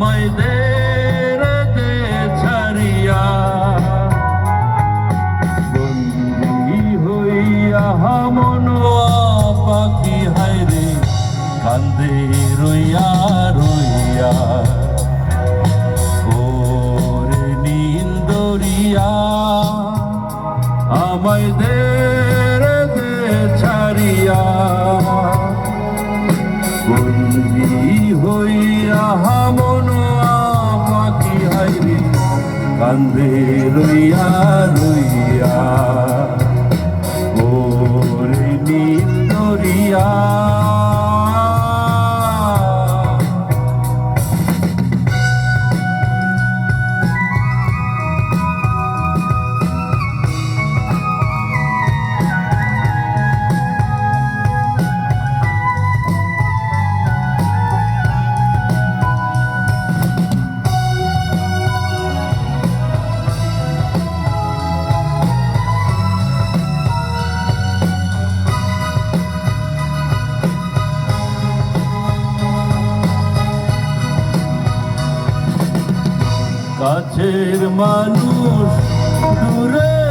আমায় দে দে ছাড়িয়া। বন্দি হইয়া মন পাখি হাইরে কান্দে রইয়া রইয়া। ওর নিন্দরিয়া আমায় দে aleluia. কাছের মানুষ দূরে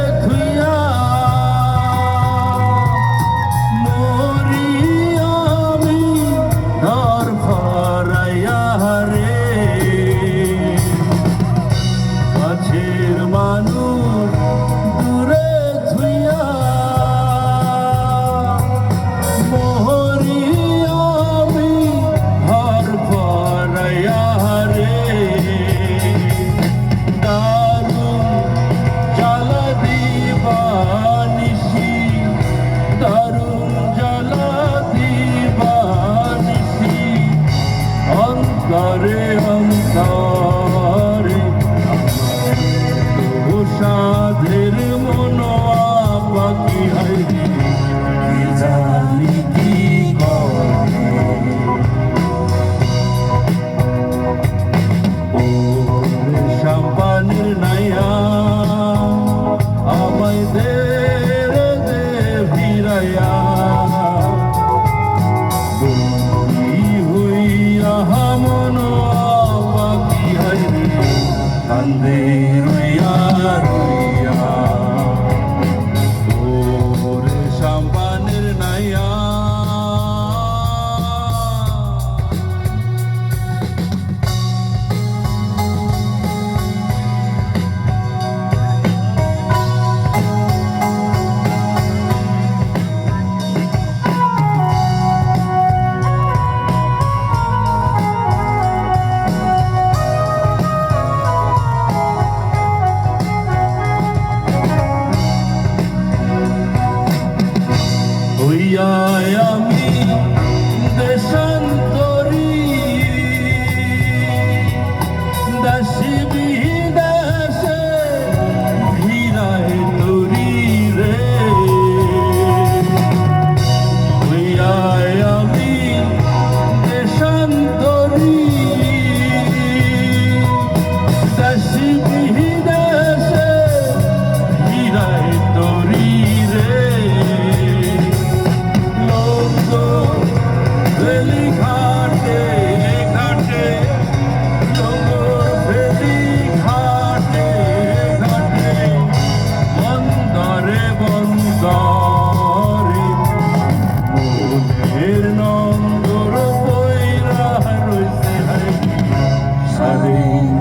rüyaya mı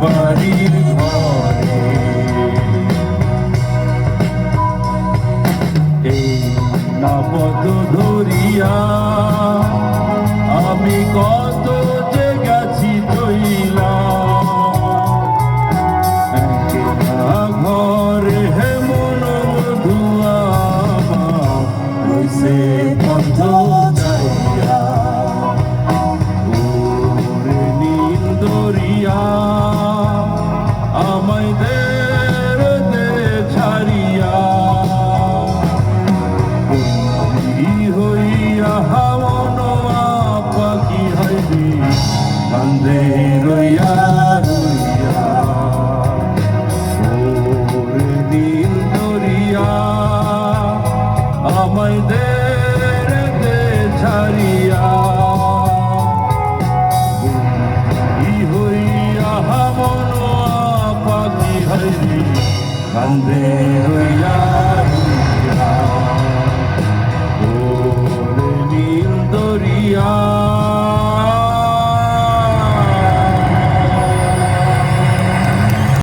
বাড়ির ঘরে। এই নাপদ ধরিয়া আমি কত যে গেছি তৈলা ঘরে হে মন মধুয়া রইছে বন্ধ কান্দে হইয়া